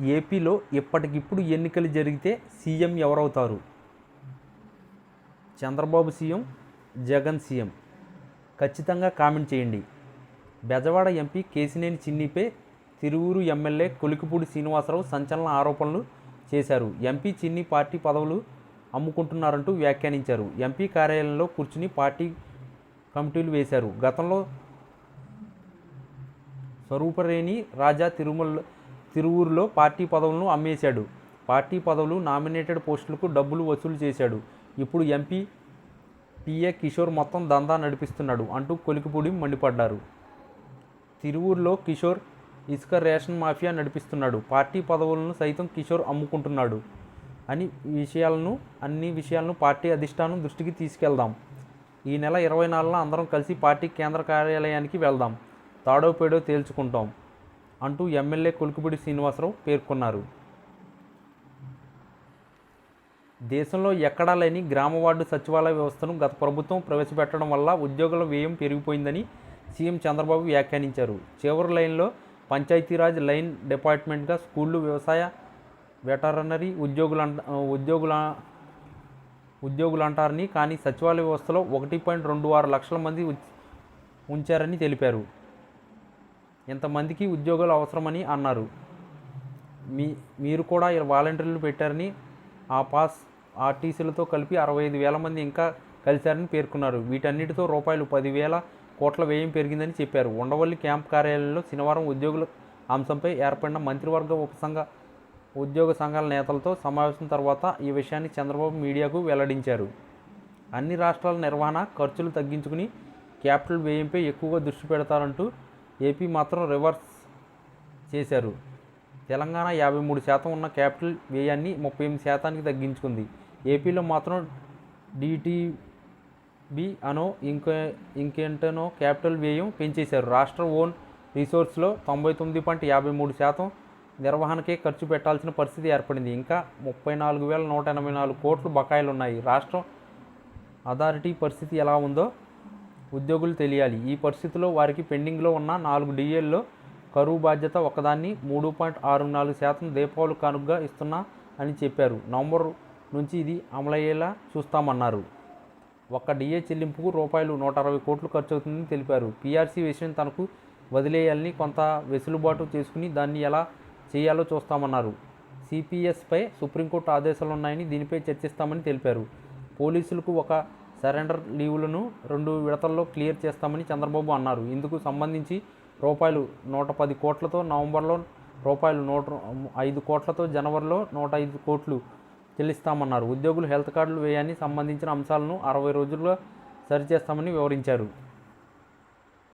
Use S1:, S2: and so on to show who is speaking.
S1: ఏపీలో ఇప్పటికిప్పుడు ఎన్నికలు జరిగితే CM ఎవరవుతారు? Chandrababu CM Jagan CM. ఖచ్చితంగా కామెంట్ చేయండి. బెజవాడ ఎంపీ కేసినేని చిన్నిపై తిరువూరు ఎమ్మెల్యే కొలికిపూడి శ్రీనివాసరావు సంచలన ఆరోపణలు చేశారు. ఎంపీ చిన్ని పార్టీ పదవులు అమ్ముకుంటున్నారంటూ వ్యాఖ్యానించారు. ఎంపీ కార్యాలయంలో కూర్చుని పార్టీ కమిటీలు వేశారు. గతంలో స్వరూపరేణి రాజా తిరుమల తిరువూరులో పార్టీ పదవులను అమ్మేశాడు. పార్టీ పదవులు నామినేటెడ్ పోస్టులకు డబ్బులు వసూలు చేశాడు. ఇప్పుడు ఎంపీ పిఏ కిషోర్ మొత్తం దందా నడిపిస్తున్నాడు అంటూ కొలికిపూడి మండిపడ్డారు. తిరువూరులో కిషోర్ ఇసుక రేషన్ మాఫియా నడిపిస్తున్నాడు. పార్టీ పదవులను సైతం కిషోర్ అమ్ముకుంటున్నాడు అని విషయాలను అన్ని విషయాలను పార్టీ అధిష్టానం దృష్టికి తీసుకెళ్దాం. ఈ నెల ఇరవై నాలుగున అందరం కలిసి పార్టీ కేంద్ర కార్యాలయానికి వెళ్దాం. తాడో పేడో తేల్చుకుంటాం. అంటూ ఎమ్మెల్యే కొలుకుబడి శ్రీనివాసరావు పేర్కొన్నారు. దేశంలో ఎక్కడా లేని గ్రామ వార్డు సచివాలయ వ్యవస్థను గత ప్రభుత్వం ప్రవేశపెట్టడం వల్ల ఉద్యోగుల వ్యయం పెరిగిపోయిందని సీఎం చంద్రబాబు వ్యాఖ్యానించారు. చివరి లైన్లో పంచాయతీరాజ్ లైన్ డిపార్ట్మెంట్గా స్కూళ్ళు వ్యవసాయ వెటరనరీ ఉద్యోగుల ఉద్యోగుల ఉద్యోగులు అంటారని కానీ సచివాలయ వ్యవస్థలో ఒకటి పాయింట్ రెండు ఆరు లక్షల మంది ఉంచారని తెలిపారు. ఇంతమందికి ఉద్యోగాలు అవసరమని అన్నారు. మీ మీరు కూడా వాలంటీర్లు పెట్టారని ఆ పాస్ ఆర్టీసీలతో కలిపి అరవై ఐదు వేల మంది ఇంకా కలిశారని పేర్కొన్నారు. వీటన్నిటితో రూపాయలు పదివేల కోట్ల వ్యయం పెరిగిందని చెప్పారు. ఉండవల్లి క్యాంప్ కార్యాలయంలో శనివారం ఉద్యోగుల అంశంపై ఏర్పడిన మంత్రివర్గ ఉపసంఘ ఉద్యోగ సంఘాల నేతలతో సమావేశం తర్వాత ఈ విషయాన్ని చంద్రబాబు మీడియాకు వెల్లడించారు. అన్ని రాష్ట్రాల నిర్వహణ ఖర్చులు తగ్గించుకుని క్యాపిటల్ వ్యయంపై ఎక్కువగా దృష్టి పెడతారంటూ ఏపీ మాత్రం రివర్స్ చేశారు. తెలంగాణ యాభై మూడు శాతం ఉన్న క్యాపిటల్ వ్యయాన్ని ముప్పై ఎనిమిది శాతానికి తగ్గించుకుంది. ఏపీలో మాత్రం డిటిబి అనో ఇంకే ఇంకేంటనో క్యాపిటల్ వ్యయం పెంచేశారు. రాష్ట్ర ఓన్ రిసోర్స్లో తొంభై తొమ్మిది పాయింట్ యాభై మూడు శాతం నిర్వహణకే ఖర్చు పెట్టాల్సిన పరిస్థితి ఏర్పడింది. ఇంకా ముప్పై నాలుగు వేల నూట ఎనభై నాలుగు కోట్లు బకాయిలు ఉన్నాయి రాష్ట్రం అథారిటీ పరిస్థితి ఎలా ఉందో ఉద్యోగులు తెలియాలి. ఈ పరిస్థితిలో వారికి పెండింగ్లో ఉన్న నాలుగు డిఏల్లో కరువు బాధ్యత ఒకదాన్ని మూడు పాయింట్ ఆరు నాలుగు శాతం దీపావళి కానుకగా ఇస్తున్నా అని చెప్పారు. నవంబర్ నుంచి ఇది అమలయ్యేలా చూస్తామన్నారు. ఒక్క డిఏ చెల్లింపుకు రూపాయలు నూట అరవై కోట్లు ఖర్చు అవుతుందని తెలిపారు. పీఆర్సీ విషయం తనకు వదిలేయాలని కొంత వెసులుబాటు చేసుకుని దాన్ని ఎలా చేయాలో చూస్తామన్నారు. సిపిఎస్పై సుప్రీంకోర్టు ఆదేశాలు ఉన్నాయని దీనిపై చర్చిస్తామని తెలిపారు. పోలీసులకు ఒక సరెండర్ లీవులను రెండు విడతల్లో క్లియర్ చేస్తామని చంద్రబాబు అన్నారు. ఇందుకు సంబంధించి రూపాయలు నూట పది కోట్లతో నవంబర్లో రూపాయలు నూట ఐదు కోట్లతో జనవరిలో నూట ఐదు కోట్లు చెల్లిస్తామన్నారు. ఉద్యోగులు హెల్త్ కార్డులు వ్యయాన్ని సంబంధించిన అంశాలను అరవై రోజుల్లో సరిచేస్తామని వివరించారు.